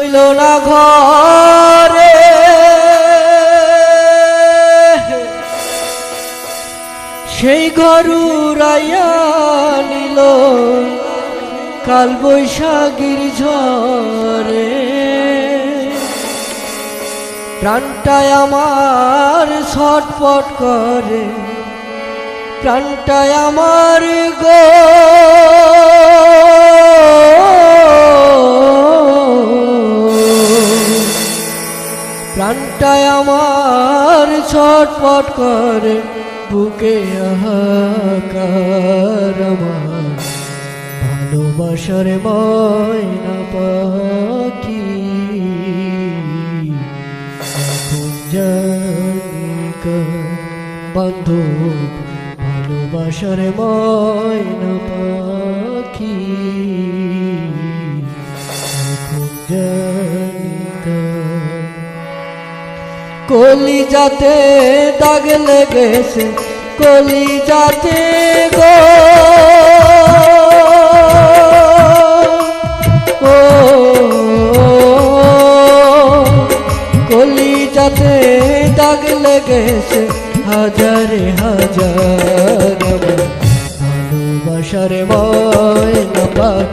রইল না ঘরে। সেই ঘর উড়াইয়া নিল কাল বৈশাখীর ঝরে। প্রাণটায় আমার ছটপট করে প্রাণটায় আমার গো। প্রাণটায় আমার ছটপট করে বুকে আহাকার আমার। ভালোবাসার ময়না পাখি বন্ধু ভালোবাসার ময়না কলি যাতে দাগ লেগেছে কলি যাতে গো। ও কলি যাতে দাগ লেগেছে, হাজারে হাজার ভালোবাসার ময়না পাখি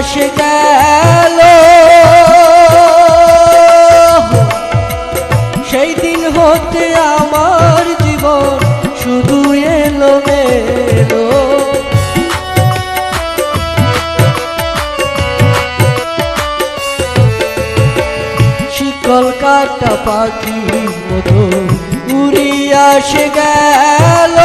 উড়িয়া সে গেল। সেই দিন হতে আমার জীবন শুধু এলো মেলো। শিকল কাটা পাখির মতো উড়িয়া সে গেল।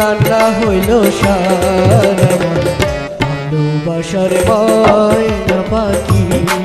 কান্না হইল সারা মন। ভালোবাসার পাখি এখন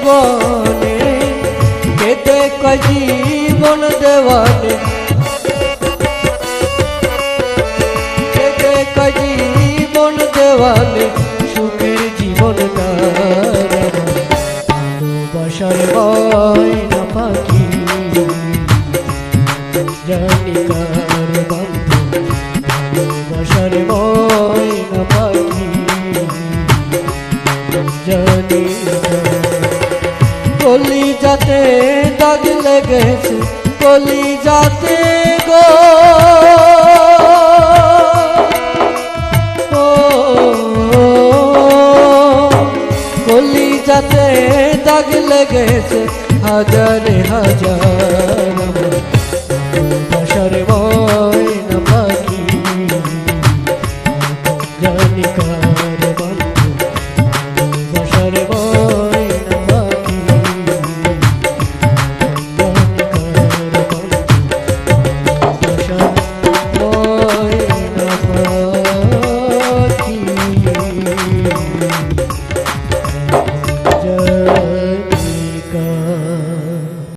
জীবনে কেতে জীবন দেওয়ানে কেতে জীবন দেওয়ানে সুখের জীবন তার ভালোবাসার ময়না পাখি রয়েছে কলি যাতে গো। কলি যাতে দাগ লেগেছে হাজারে হাজার বাসারে বয় জানি কার